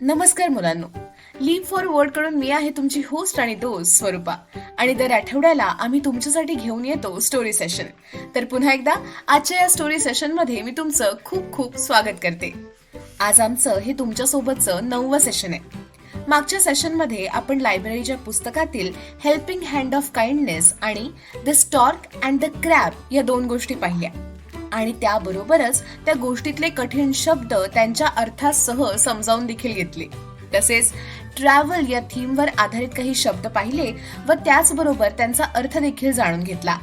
नमस्कार मुलांनो. Leaf for वर्ल्डकडून मी आहे तुमची होस्ट आणि दोस्त स्वरूपा. आणि दर आठवड्याला आम्ही तुमच्यासाठी घेऊन येतो स्टोरी सेशन तर पुन्हा एकदा आजच्या या स्टोरी सेशनमध्ये मी तुमचं खूप खूप स्वागत करते. आज आमचं हे तुमच्यासोबतचं नववं सेशन आहे. मागच्या सेशनमध्ये आपण लायब्ररीच्या पुस्तकातील हेल्पिंग हँड ऑफ काइंडनेस आणि the stork and the crab या दोन गोष्टी पाहिल्या. आणि त्याबरोबरच त्या गोष्टीतले कठीण शब्द त्यांच्या अर्थासह समजावून देखील घेतले. तसेच ट्रॅव्हल या थीमवर आधारित काही शब्द पाहिले व त्याचबरोबर त्यांचा अर्थ देखील जाणून घेतला.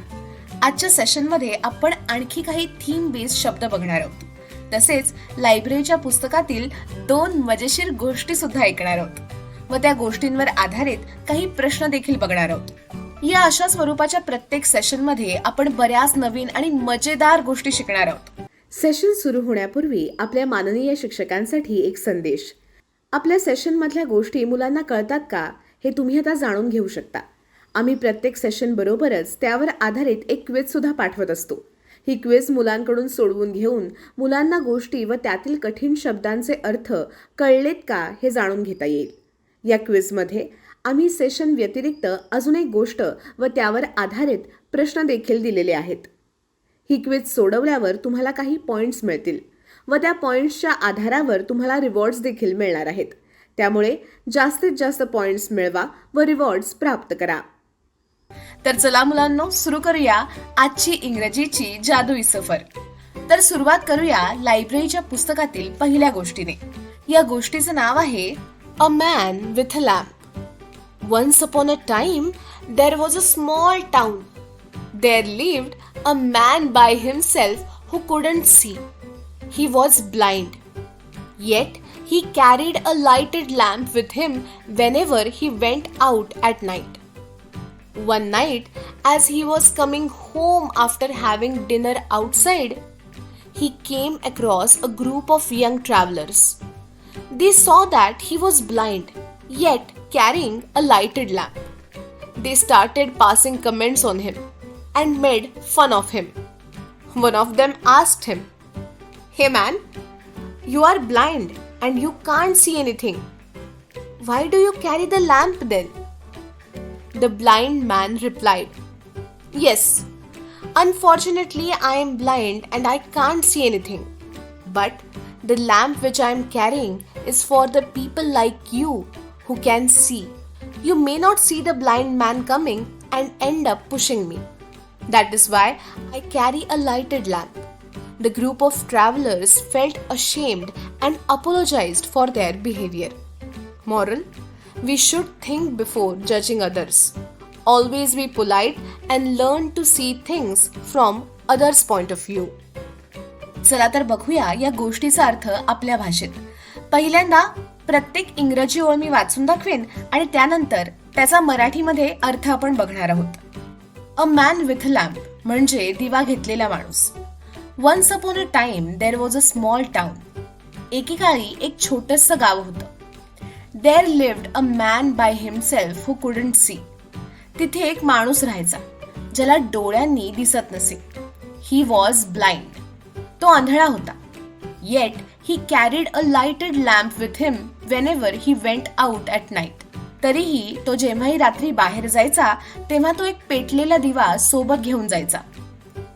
आजच्या सेशनमध्ये आपण आणखी काही थीम बेस्ड शब्द बघणार आहोत. तसेच लायब्ररीच्या पुस्तकातील दोन मजेशीर गोष्टी सुद्धा ऐकणार आहोत. व त्या गोष्टींवर आधारित काही प्रश्न देखील बघणार आहोत. या अशा स्वरूपाच्या प्रत्येक सेशनमध्ये आपण बऱ्याच नवीन आणि मजेदार गोष्टी शिकणार आहोत. सेशन सुरू होण्यापूर्वी आपल्या माननीय शिक्षकांसाठी एक संदेश. आपल्या सेशनमधल्या गोष्टी मुलांना कळतात का हे तुम्ही आता जाणून घेऊ शकता. आम्ही प्रत्येक सेशन बरोबरच त्यावर आधारित एक क्विज सुद्धा पाठवत असतो. ही क्विज मुलांकडून सोडवून घेऊन मुलांना गोष्टी व त्यातील कठीण शब्दांचे अर्थ कळलेत का हे जाणून घेता येईल. या क्विजमध्ये आम्ही सेशन व्यतिरिक्त अजून एक गोष्ट व त्यावर आधारित प्रश्न देखील दिलेले आहेत. ही क्विज सोडवल्यावर तुम्हाला काही पॉईंट्स मिळतील व त्या पॉईंट्सच्या आधारावर तुम्हाला रिवॉर्ड्स देखील मिळणार आहेत. त्यामुळे जास्तीत जास्त पॉईंट्स मिळवा व रिवॉर्ड्स प्राप्त करा. तर चला मुलांनो सुरू करूया आजची इंग्रजीची जादुई सफर. तर सुरुवात करूया लायब्ररीच्या पुस्तकातील पहिल्या गोष्टीने. या गोष्टीचं नाव आहे a man with a lamp Once upon a time, there was a small town. There lived a man by himself who couldn't see. He was blind. Yet, he carried a lighted lamp with him whenever he went out at night. One night, as he was coming home after having dinner outside, he came across a group of young travelers. They saw that he was blind, yet carrying a lighted lamp. They started passing comments on him and made fun of him. One of them asked him, Hey man, you are blind and you can't see anything. Why do you carry the lamp then? The blind man replied, Yes, unfortunately, I am blind and I can't see anything. But the lamp which I am carrying is for the people like you who can see. You may not see the blind man coming and end up pushing me. That is why I carry a lighted lamp. The group of travelers felt ashamed and apologized for their behavior. Moral We should think before judging others. Always be polite and learn to see things from others' point of view. चला तर बघूया या गोष्टीचा अर्थ आपल्या भाषेत पहिल्यांदा प्रत्येक इंग्रजी ओळ मी वाचून दाखवेन आणि त्यानंतर त्याचा मराठीमध्ये अर्थ आपण बघणार आहोत. अ मॅन विथ लॅम्प म्हणजे दिवा घेतलेला माणूस. Once upon a time there was a small town एकेकाळी एक छोटस गाव होतं. There lived a man by himself who couldn't see तिथे एक माणूस राहायचा ज्याला डोळ्यांनी दिसत नसे. ही वॉज ब्लाइंड तो आंधळा होता. Yet he carried a lighted lamp with him whenever he went out at night तरीही तो जेव्हाही रात्री बाहेर जायचा तेव्हा तो एक पेटलेला दिवा सोबत घेऊन जायचा.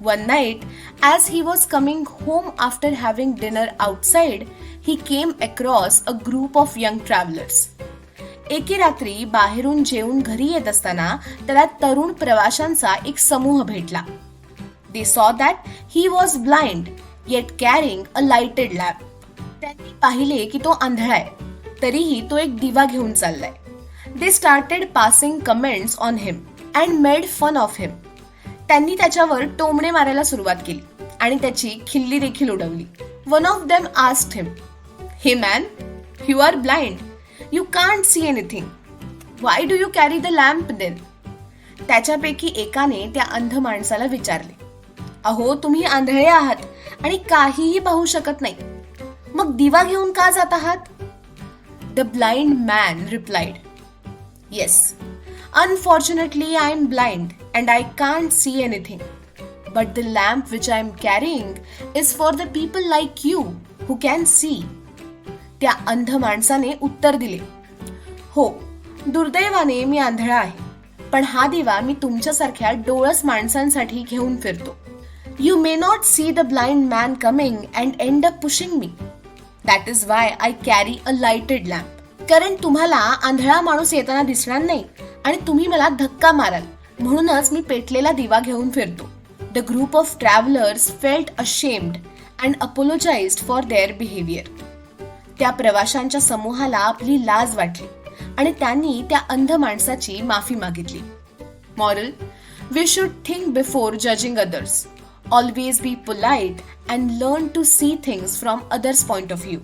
One night as he was coming home after having dinner outside, he came across a group of young travellers एके रात्री बाहेरून जेवून घरी येत असताना त्याला तरुण प्रवाशांचा एक समूह भेटला. They saw that he was blind yet carrying a lighted lamp पाहिले की तो आंधळा आहे. तरीही तो एक दिवा घेऊन चाललाय. They started passing comments on him and made fun of him त्यांनी त्याच्यावर टोमणे मारायला सुरुवात केली आणि त्याची खिल्ली देखील उडवली. One of them asked him hey man you are blind you can't see anything why do you carry the lamp then त्याच्यापैकी एकाने त्या अंध माणसाला विचारले अहो तुम्ही आंधळे आहात आणि काहीही पाहू शकत नाही. मग दिवा घेऊन का जात आहात? The blind man replied yes unfortunately I am blind and I can't see anything But the lamp which I am carrying is for the people like you who can see. त्या अंध माणसाने उत्तर दिले हो दुर्दैवाने मी आंधळा आहे पण हा दिवा मी तुमच्यासारख्या डोळस माणसांसाठी घेऊन फिरतो. You may not see the blind man coming and end up pushing me that is why I carry a lighted lamp कारण तुम्हाला आंधळा माणूस येताना दिसणार नाही आणि तुम्ही मला धक्का माराल. म्हणूनच मी पेटलेला दिवा घेऊन फिरतो. The group of travellers felt ashamed and apologise for their behaviour त्या प्रवाशांच्या समूहाला आपली लाज वाटली आणि त्यांनी त्या अंध माणसाची माफी मागितली. Moral we should think before judging others always be polite and learn to see things from others point of view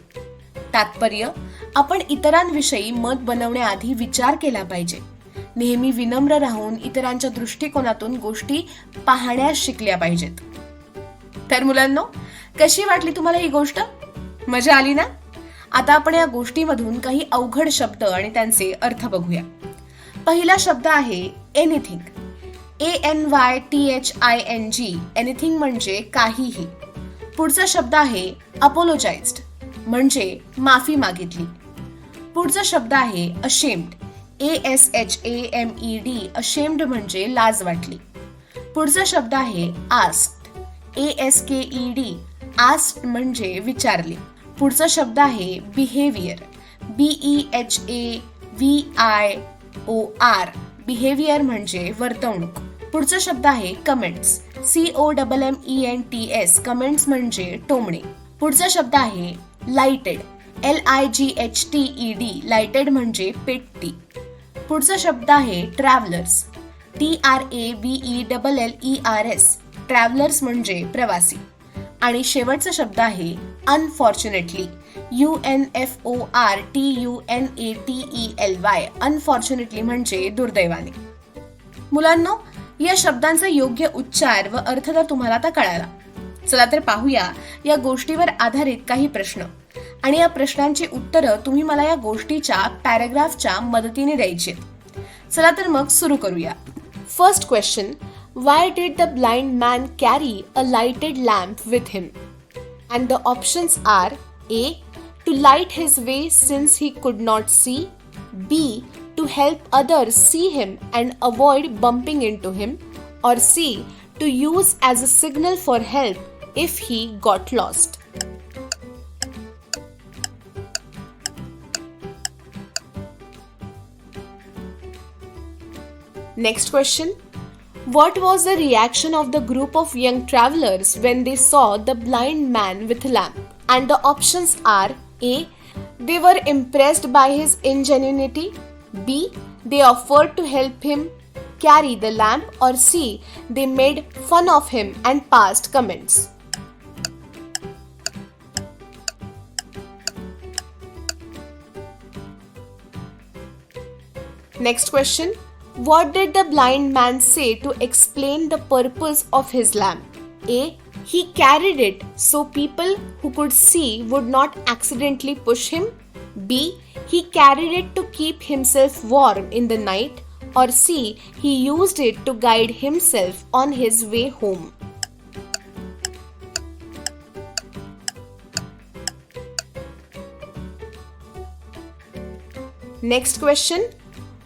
तात्पर्य आपण इतरांविषयी मत बनवण्याआधी विचार केला पाहिजे. नेहमी विनम्र राहून इतरांच्या दृष्टिकोनातून गोष्टी पाहण्यास शिकल्या पाहिजेत. तर मुलांनो कशी वाटली तुम्हाला ही गोष्ट? मजा आली ना? आता आपण या गोष्टीमधून काही अवघड शब्द आणि त्यांचे अर्थ बघूया. पहिला शब्द आहे anything A N Y T H I N G anything म्हणजे काहीही. पुढचा शब्द आहे अपोलोजाइज्ड म्हणजे माफी मागितली. पुढचा शब्द आहे ashamed A S H A M E D ashamed म्हणजे लाज वाटली. पुढचा शब्द आहे asked A S K E D asked म्हणजे विचारले. पुढचा शब्द आहे behaviour B E H A V I O R behaviour म्हणजे वर्तवणूक. पुढचा शब्द आहे comments C O double M E N T S comments म्हणजे टोमणे. पुढचा शब्द आहे lighted L I G H T E D lighted म्हणजे पेटती पुढचा शब्द आहे travellers T R A B E double L E R S travellers म्हणजे प्रवासी. आणि शेवटचा शब्द आहे unfortunately U N F O R T U N A T E L Y unfortunately म्हणजे दुर्दैवाने. मुलांनो या शब्दांचा योग्य उच्चार व अर्थ तर तुम्हाला आता कळाला. चला तर पाहूया या गोष्टीवर आधारित काही प्रश्न. आणि या प्रश्नांची उत्तरं तुम्ही मला या गोष्टीच्या पॅराग्राफच्या मदतीने द्यायची चला तर मग सुरू करूया. First question why did the blind man carry a lighted lamp with him and the options are A. To light his way since he could not see. B. To help others see him and avoid bumping into him. Or C. To use as a signal for help if he got lost. Next question What was the reaction of the group of young travelers when they saw the blind man with lamp? And the options are A. They were impressed by his ingenuity. B. They offered to help him carry the lamp. Or C. They made fun of him and passed comments. Next question What did the blind man say to explain the purpose of his lamp? A. He carried it so people who could see would not accidentally push him. B. He carried it to keep himself warm in the night. Or C. He used it to guide himself on his way home. Next question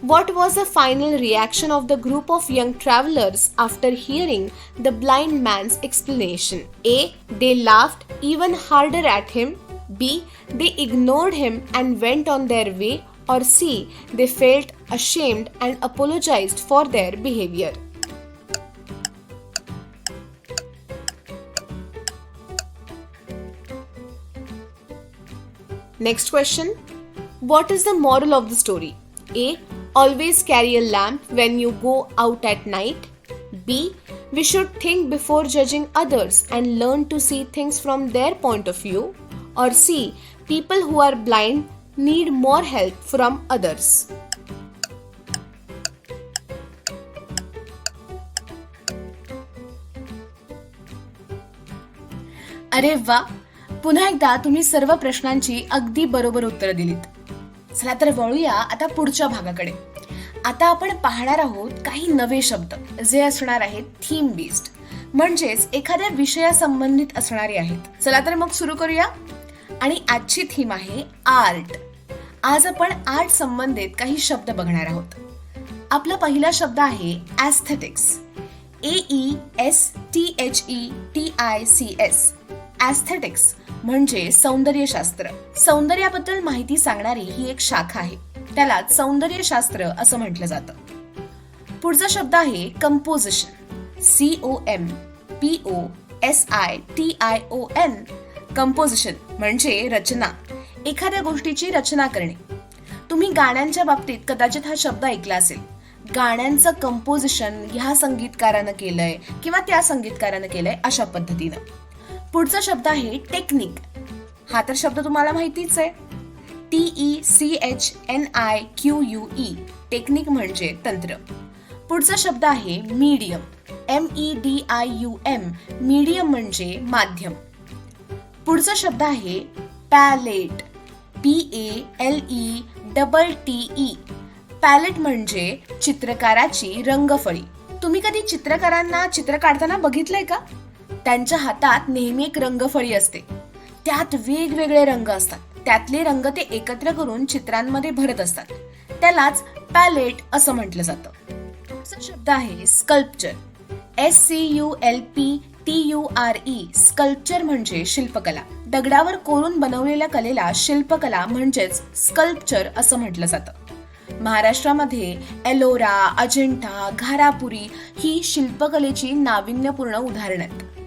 What was the final reaction of the group of young travelers after hearing the blind man's explanation? A. They laughed even harder at him. B. They ignored him and went on their way. Or C. They felt ashamed and apologized for their behavior. Next question What is the moral of the story? A. Always carry a lamp when you go out at night. B. We should think before judging others and learn to see things from their point of view. Or C. People who are blind need more help from others. अरे वा पुन्हा एकदा तुम्ही सर्व प्रश्नांची अगदी बरोबर उत्तरं दिलीत चला तर वळूया आता पुढच्या भागाकडे. आता आपण पाहणार आहोत काही नवे शब्द जे असणार आहेत थीम बेस्ड म्हणजेच एखाद्या विषयासंबंधित असणारे आहेत. चला तर मग सुरू करूया. आणि आजची थीम आहे आर्ट आज आपण आर्ट संबंधित काही शब्द बघणार आहोत. आपला पहिला शब्द आहे aesthetics A E S T H E T I C S aesthetics म्हणजे सौंदर्यशास्त्र. सौंदर्याबद्दल माहिती सांगणारी ही एक शाखा आहे. त्याला सौंदर्यशास्त्र असं म्हटलं जातं. पुढचा शब्द आहे composition C O M P O S I T I O N composition म्हणजे रचना. एखाद्या गोष्टीची रचना करणे. तुम्ही गाण्यांच्या बाबतीत कदाचित हा शब्द ऐकला असेल. गाण्यांचं कंपोजिशन ह्या संगीतकारानं केलंय किंवा त्या संगीतकारानं केलंय अशा पद्धतीनं. पुढचा शब्द आहे टेक्निक. हा तर शब्द तुम्हाला माहितीच आहे. T E C H N I Q U E technique म्हणजे तंत्र. पुढचा शब्द आहे medium. M E D I U M medium म्हणजे माध्यम. पुढचा शब्द आहे palette. P A L E double T E. Palette म्हणजे चित्रकाराची रंगफळी. तुम्ही कधी चित्रकारांना चित्र काढताना बघितलंय का? त्यांच्या हातात नेहमी एक रंगफळी असते. त्यात वेगवेगळे रंग असतात. त्यातले रंग ते एकत्र करून चित्रांमध्ये भरत असतात. त्यालाच पॅलेट असं म्हटलं जातं. शब्द आहे sculpture S C U L P T U R E sculpture म्हणजे शिल्पकला. दगडावर कोरून बनवलेल्या कलेला शिल्पकला म्हणजेच स्कल्पचर असं म्हटलं जातं. महाराष्ट्रामध्ये एलोरा अजिंठा घारापुरी ही शिल्पकलेची नाविन्यपूर्ण उदाहरणं आहेत.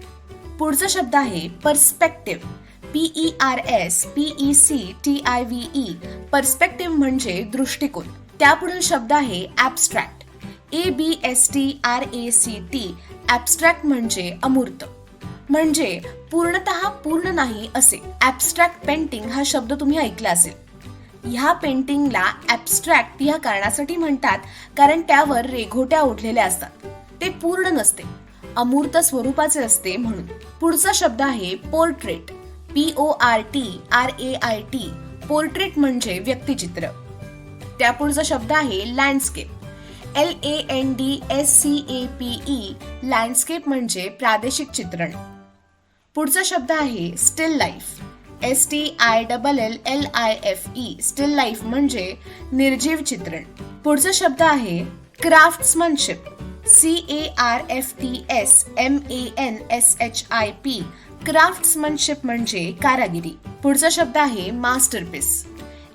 पुढचा शब्द आहे perspective P E R S P E C T I V E perspective म्हणजे दृष्टिकोन. त्यापुढील शब्द आहे abstract A B S T R A C T abstract म्हणजे अमूर्त. म्हणजे पूर्णतः पूर्ण नाही असे. ॲबस्ट्रॅक्ट पेंटिंग हा शब्द तुम्ही ऐकला असेल. ह्या पेंटिंगला ॲबस्ट्रॅक्ट या कारणासाठी म्हणतात कारण त्यावर रेघोट्या ओढलेल्या असतात. ते पूर्ण नसते. अमूर्त स्वरूपाचे असते म्हणून. पुढचा शब्द आहे portrait. P O R T R A I T. Portrait म्हणजे व्यक्तिचित्र. त्यापुढचा शब्द आहे landscape. L A N D S C A P E. Landscape म्हणजे प्रादेशिक चित्रण. पुढचा शब्द आहे still life. S T I double L L I F E. Still life म्हणजे निर्जीव चित्रण. पुढचा शब्द आहे craftsmanship. C A R F T S M A N S H I P craftsmanship म्हणजे कारागिरी. पुढचा शब्द आहे masterpiece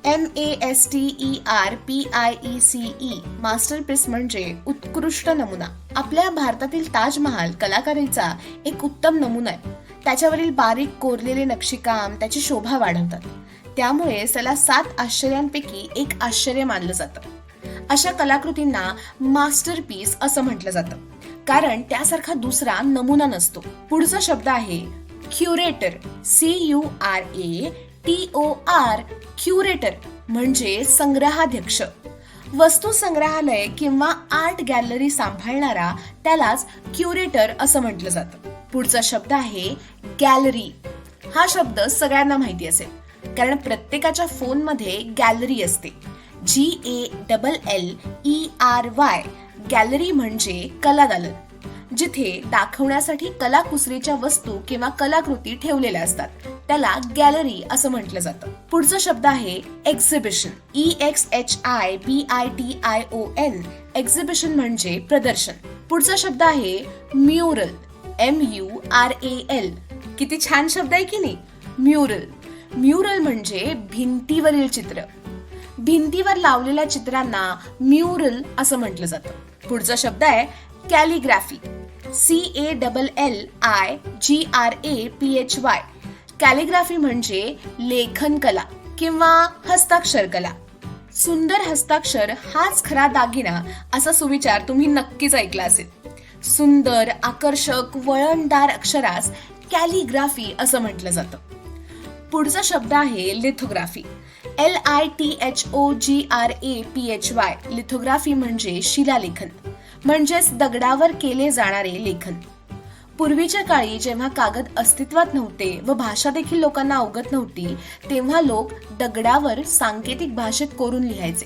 M A S T E R P I E C E masterpiece म्हणजे उत्कृष्ट नमुना. आपल्या भारतातील ताजमहाल कलाकारीचा एक उत्तम नमुना आहे. त्याच्यावरील बारीक कोरलेले नक्षीकाम त्याची शोभा वाढवतात. त्यामुळे त्याला सात आश्चर्यांपैकी एक आश्चर्य मानलं जातं. अशा कलाकृतींना मास्टरपीस असं म्हटलं जातं. कारण त्यासारखा दुसरा नमुना नसतो. पुढचा शब्द आहे curator. C U R A T O R curator म्हणजे संग्रहाध्यक्ष. वस्तू संग्रहालय किंवा आर्ट गॅलरी सांभाळणारा त्यालाच क्युरेटर असं म्हटलं जातं. पुढचा शब्द आहे गॅलरी. हा शब्द सगळ्यांना माहिती असेल. कारण प्रत्येकाच्या फोनमध्ये गॅलरी असते. G A double L E R Y gallery म्हणजे कलादालन जिथे दाखवण्यासाठी कलाकुसरीच्या वस्तू किंवा कलाकृती ठेवलेल्या असतात. त्याला गॅलरी असं म्हटलं जातं. पुढचा शब्द आहे exhibition E X H I B I T I O L exhibition म्हणजे प्रदर्शन. पुढचा शब्द आहे mural M U R A L किती छान शब्द आहे की नाही? म्युरल म्युरल म्हणजे भिंतीवरील चित्र. भिंतीवर लावलेल्या चित्रांना म्युरल असं म्हटलं जातं. पुढचा शब्द आहे calligraphy. C A double L I G R A P H Y calligraphy म्हणजे लेखन कला किंवा हस्ताक्षर कला. सुंदर हस्ताक्षर हाच खरा दागिना असा सुविचार तुम्ही नक्कीच ऐकला असेल. सुंदर आकर्षक वळणदार अक्षरास कॅलिग्राफी असं म्हटलं जातं. पुढचा शब्द आहे lithography. L I T H O G R A P H Y lithography म्हणजे शिलालेखन. म्हणजेच दगडावर केले जाणारे लेखन. पूर्वीच्या काळी जेव्हा कागद अस्तित्वात नव्हते व भाषा देखील लोकांना अवगत नव्हती तेव्हा लोक दगडावर सांकेतिक भाषेत कोरून लिहायचे.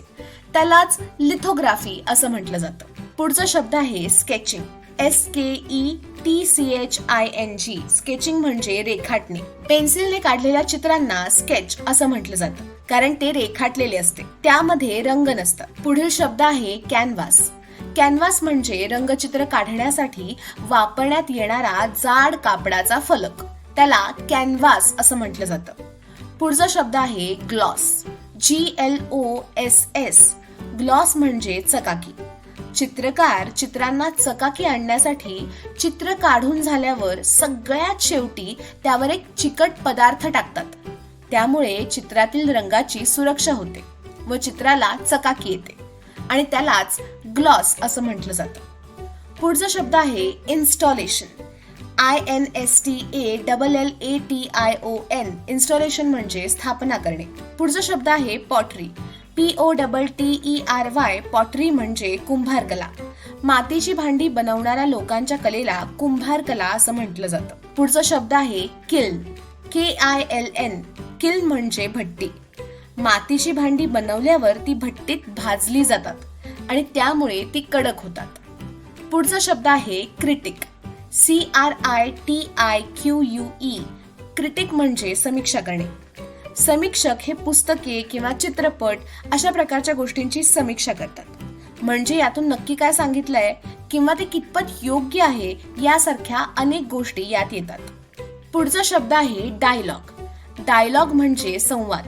त्यालाच लिथोग्राफी असं म्हटलं जातं. पुढचा शब्द आहे sketching S K E T C H I N G sketching म्हणजे रेखाटणे. पेन्सिलने काढलेल्या चित्रांना स्केच असं म्हटलं जातं. कारण ते रेखाटलेले असते. त्यामध्ये रंग नसतात. पुढील शब्द आहे कॅनव्हास कॅनव्हास म्हणजे रंगचित्र काढण्यासाठी वापरण्यात येणारा जाड कापडाचा फलक. त्याला कॅनव्हास असं म्हटलं जातं. पुढचा शब्द आहे gloss G L O S S gloss म्हणजे चकाकी. चित्रकार चित्रांना चकाकी आणण्यासाठी चित्र काढून झाल्यावर सगळ्यात शेवटी त्यावर एक चिकट पदार्थ टाकतात. त्यामुळे चित्रातील रंगाची सुरक्षा होते व चित्राला चकाकी येते आणि त्यालाच ग्लॉस असं म्हटलं जातं. पुढचा शब्द आहे installation. I N S T A double L A T I O N. Installation म्हणजे स्थापना करणे. पुढचा शब्द आहे pottery. P O double T E R Y pottery म्हणजे कुंभार कला मातीची भांडी बनवणाऱ्या लोकांच्या कलेला कुंभार कला असं म्हटलं जातं. पुढचा शब्द आहे kiln K I L N. Kiln म्हणजे भट्टी. मातीची भांडी बनवल्यावर ती भट्टीत भाजली जातात आणि त्यामुळे ती कडक होतात. पुढचा शब्द आहे critic. C R I T I Q U E. Critic म्हणजे समीक्षा करणे. समीक्षक हे पुस्तके किंवा चित्रपट अशा प्रकारच्या गोष्टींची समीक्षा करतात. म्हणजे यातून नक्की काय सांगितलंय किंवा ते कितपत योग्य आहे यासारख्या अनेक गोष्टी यात येतात. पुढचा शब्द आहे डायलॉग डायलॉग म्हणजे संवाद.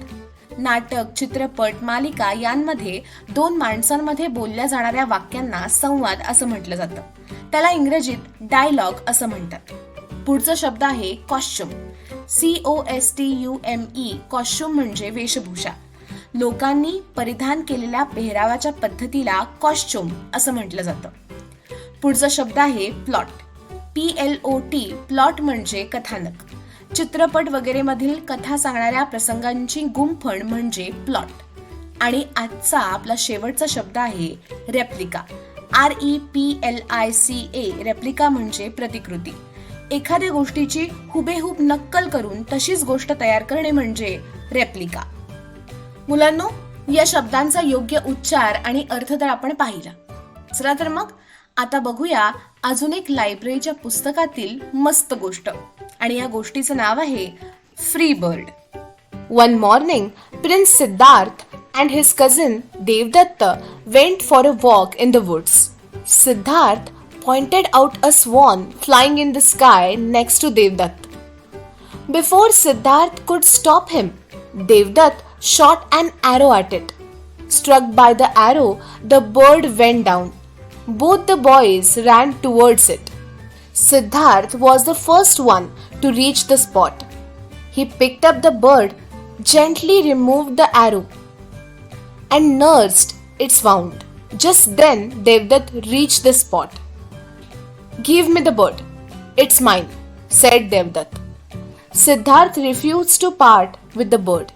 नाटक चित्रपट मालिका यांमध्ये दोन माणसांमध्ये बोलल्या जाणाऱ्या वाक्यांना संवाद असं म्हटलं जातं. त्याला इंग्रजीत डायलॉग असं म्हणतात. पुढचा शब्द आहे costume C O S T U M E costume म्हणजे वेशभूषा. लोकांनी परिधान केलेल्या पेहरावाच्या पद्धतीला कॉस्ट्युम असं म्हटलं जातं. पुढचा शब्द आहे plot P L O T plot म्हणजे कथानक. चित्रपट वगैरे मधील कथा सांगणाऱ्या प्रसंगांची गुंफण म्हणजे प्लॉट आणि आजचा आपला शेवटचा शब्द आहे replica R E P L I C A replica म्हणजे प्रतिकृती. एखाद्या गोष्टीची हुबेहूब नक्कल करून तशीच गोष्ट तयार करणे म्हणजे रेप्लिका मुलांनो या शब्दांचा योग्य उच्चार आणि अर्थ तर आपण पाहिला. चला तर मग आता बघूया अजून एक लायब्ररीच्या पुस्तकातील मस्त गोष्ट. आणि या गोष्टीचं नाव आहे free bird one morning prince Siddharth and his cousin Devdatta went for a walk in the woods Siddharth pointed out a swan flying in the sky next to Devdutt. Before Siddharth could stop him, Devdutt shot an arrow at it. Struck by the arrow, the bird went down. Both the boys ran towards it. Siddharth was the first one to reach the spot. He picked up the bird, gently removed the arrow, and nursed its wound. Just then, Devdutt reached the spot. Give me the bird. It's mine, said Devdutt. Siddharth refused to part with the bird.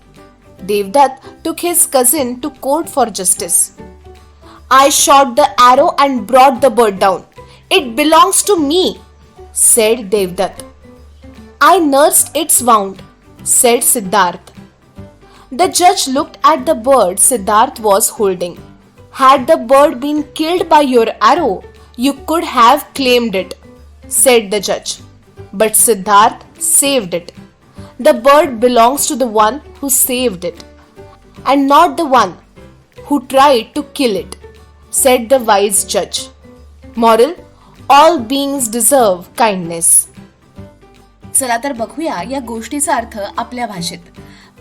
Devdutt took his cousin to court for justice. I shot the arrow and brought the bird down. It belongs to me, said Devdutt. I nursed its wound, said Siddharth. The judge looked at the bird Siddharth was holding. Had the bird been killed by your arrow, you could have claimed it, said the judge. But Siddharth saved it. The bird belongs to the one who saved it, and not the one who tried to kill it, said the wise judge. Moral All beings deserve kindness. चला तर बघूया या गोष्टीचा अर्थ आपल्या भाषेत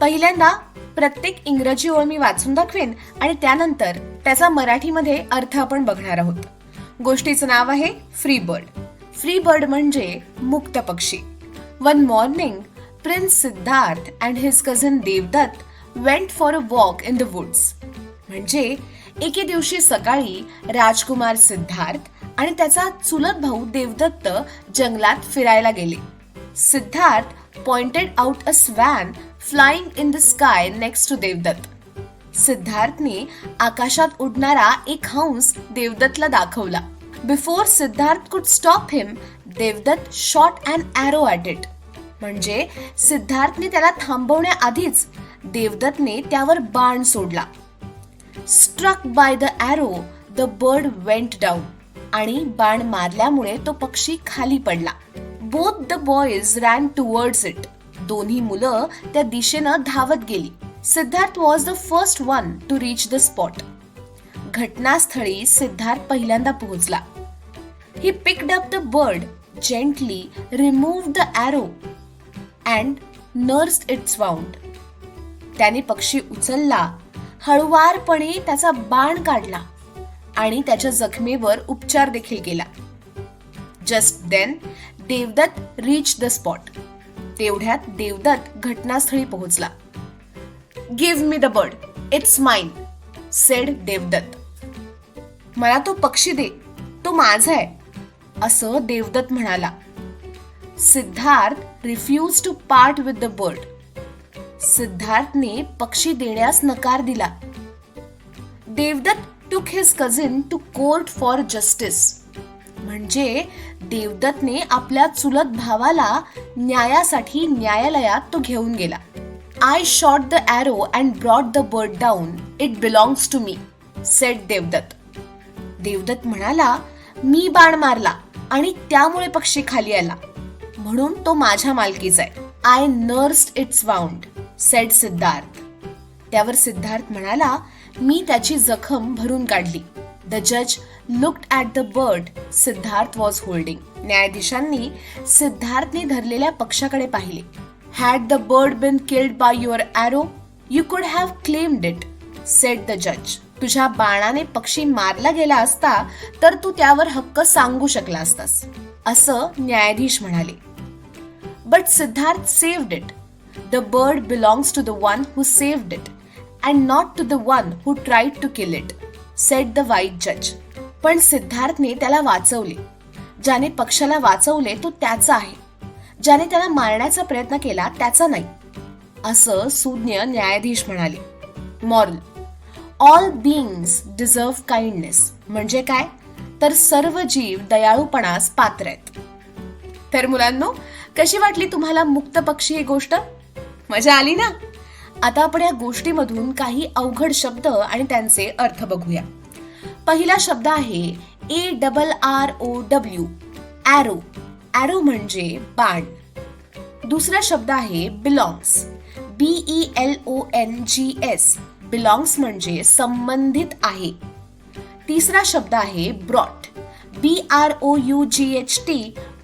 पहिल्यांदा प्रत्येक इंग्रजी ओळ मी वाचून दाखवेन आणि त्यानंतर त्याचा मराठीमध्ये अर्थ आपण बघणार आहोत गोष्टीचं नाव आहे फ्री बर्ड. फ्री बर्ड म्हणजे मुक्त पक्षी. One morning prince Siddharth and his cousin Devdatta went for a walk in the woods म्हणजे एके दिवशी सकाळी राजकुमार सिद्धार्थ आणि त्याचा चुलत भाऊ देवदत्त जंगलात फिरायला गेले. Siddharth pointed out a swan flying in the sky next to Devdatta सिद्धार्थने आकाशात उडणारा एक हंस देवदत्तला दाखवला. Before Siddharth could stop him Devdatta shot and arrow at it म्हणजे सिद्धार्थने त्याला थांबवण्याआधीच देवदत्तने त्यावर बाण सोडला. Struck by the arrow the bird went down आणि बाण मारल्यामुळे तो पक्षी खाली पडला. Both the boys ran towards it दोन्ही मुलं त्या दिशेनं धावत गेली. Siddharth was the first one to reach the spot घटनास्थळी सिद्धार्थ पहिल्यांदा पोहोचला. He picked up the bird gently remove the arrow and nurse its wound त्याने पक्षी उचलला हळुवारपणे त्याचा बाण काढला आणि त्याच्या जखमेवर उपचार देखील केला. Just then Devdatta reach the spot तेवढ्यात देवदत्त घटनास्थळी पोहोचला. Give me the bird it's mine said Devdatta मला तो पक्षी दे. तो माझा आहे असं देवदत्त म्हणाला. Siddharth refuse to part with the bird सिद्धार्थने पक्षी देण्यास नकार दिला. Devdatta took his cousin to court for justice म्हणजे देवदत्तने आपल्या चुलत भावाला न्यायासाठी न्यायालयात तो घेऊन गेला. I shot the arrow and brought the bird down it belongs to me said Devdatta Devdatta म्हणाला मी बाण मारला आणि त्यामुळे पक्षी खाली आला. म्हणून तो माझ्या मालकीचा आहे. I nursed its wound said Siddharth त्यावर सिद्धार्थ म्हणाला मी त्याची जखम भरून काढली. द जज looked at the bird Siddharth was holding न्यायाधीशांनी सिद्धार्थने धरलेल्या पक्षाकडे पाहिले. Had the bird been killed by your arrow, you could have claimed it said the जज तुझ्या बाणाने पक्षी मारला गेला असता तर तू त्यावर हक्क सांगू शकला असतास असं न्यायाधीश म्हणाले. But Siddharth saved it the bird belongs to the one who saved it and not to the one who tried to kill it said the wise जज पण सिद्धार्थने त्याला वाचवले. ज्याने पक्षाला वाचवले तो त्याचा आहे. ज्याने त्याला मारण्याचा प्रयत्न केला त्याचा नाही. असं सुज्ञ न्यायाधीश म्हणाले. Moral all beings deserve kindness म्हणजे काय? तर सर्व जीव दयाळूपणास पात्र आहेत. तर मुलांनो कशी वाटली तुम्हाला मुक्त पक्षी ही गोष्ट? मजा आली ना? आता आपण या गोष्टीमधून काही अवघड शब्द आणि त्यांचे अर्थ बघूया. पहिला शब्द आहे A double R O W arrow arrow म्हणजे बाण. दुसरा शब्द आहे belongs B E L O N G S belongs म्हणजे संबंधित आहे. तिसरा शब्द आहे brought B R O U G H T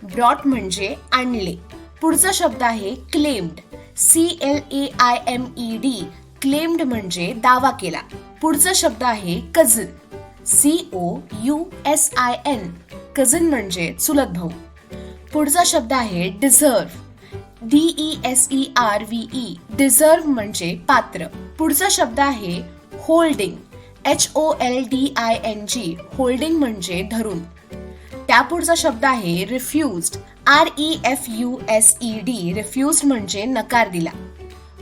brought म्हणजे आणले. पुढचा शब्द आहे claimed C L A I M E D claimed म्हणजे दावा केला. पुढचा शब्द आहे cousin C O U S I N cousin म्हणजे चुलत भाऊ. पुढचा शब्द आहे deserve E S E R V E deserve म्हणजे पात्र. पुढचा शब्द आहे holding H O L D I N G holding म्हणजे धरून. त्यापुढचा शब्द आहे refused R E F U S E D refused म्हणजे नकार दिला.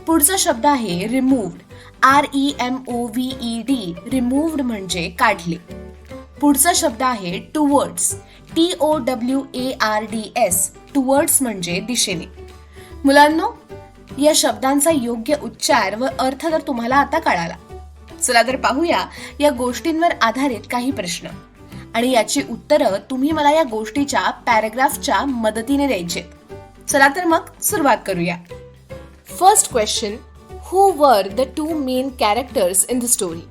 पुढचा शब्द आहे removed R E M O V E D removed म्हणजे काढले. पुढचा शब्द आहे towards T O W A R D S towards म्हणजे दिशेने. मुलांनो या शब्दांचा योग्य उच्चार व अर्थ तर तुम्हाला आता कळाला. चला तर पाहूया या गोष्टींवर आधारित काही प्रश्न. आणि याची उत्तरं तुम्ही मला या गोष्टीच्या पॅराग्राफच्या मदतीने द्यायचे. चला तर मग सुरुवात करूया. First question who were the two main characters in the story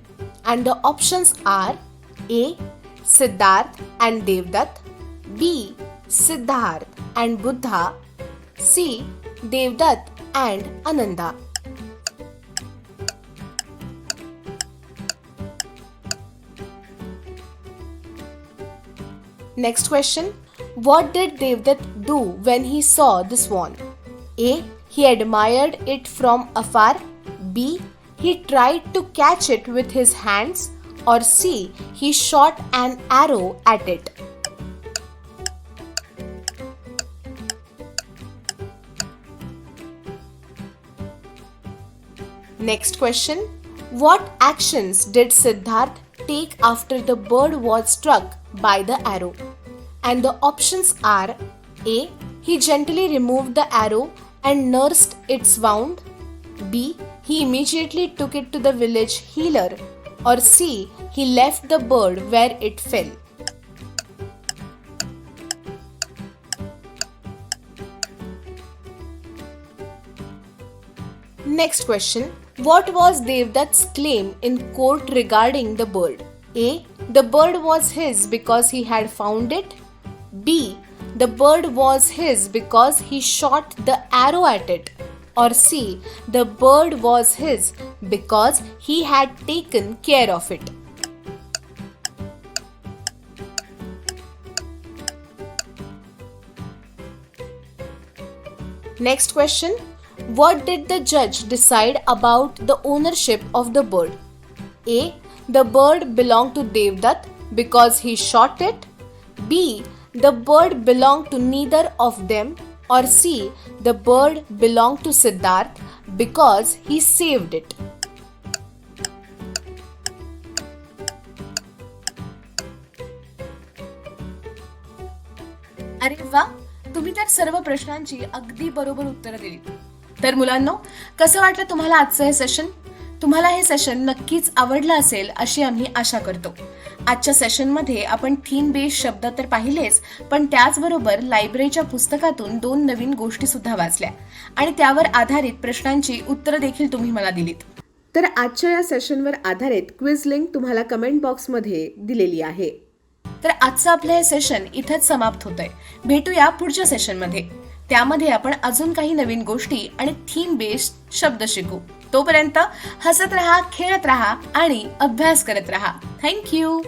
and the options are A Siddharth and Devdatta B. Siddharth and Buddha. C. Devdutt and Ananda. Next question What did Devdutt do when he saw the swan? A. He admired it from afar. B. He tried to catch it with his hands. Or C. He shot an arrow at it. Next question What actions did Siddharth take after the bird was struck by the arrow? And the options are A. He gently removed the arrow and nursed its wound. B. He immediately took it to the village healer. Or C. He left the bird where it fell. Next question what was Devdutt's claim in court regarding the bird? A. The bird was his because he had found it. B. The bird was his because he shot the arrow at it. Or C. The bird was his because he had taken care of it. Next question What did the judge decide about the ownership of the bird? A. The bird belonged to Devdutt because he shot it. B. The bird belonged to neither of them. Or C. The bird belonged to Siddharth because he saved it. अरे वा तुम्ही तर सर्व प्रश्नांची अगदी बरोबर उत्तरं दिली तर मुलांनो कसं वाटलं तुम्हाला आजचं हे सेशन तुम्हाला हे सेशन नक्कीच आवडलं असेल अशी आम्ही आशा करतो. आजच्या सेशनमध्ये आपण थीम बेस शब्द तर पाहिलेच पण त्याचबरोबर लायब्ररीच्या पुस्तकातून दोन नवीन गोष्टी सुद्धा वाचल्या. आणि त्यावर आधारित प्रश्नांची उत्तरं देखील तुम्ही मला दिलीत. तर आजच्या या सेशनवर आधारित क्विज लिंक तुम्हाला कमेंट बॉक्समध्ये दिलेली आहे. तर आजचं आपलं हे सेशन इथंच समाप्त होतंय. भेटूया पुढच्या सेशनमध्ये त्यामध्ये आपण अजून काही नवीन गोष्टी आणि थीम बेस्ड शब्द शिकू. तोपर्यंत हसत राहा खेळत राहा आणि अभ्यास करत राहा. थँक्यू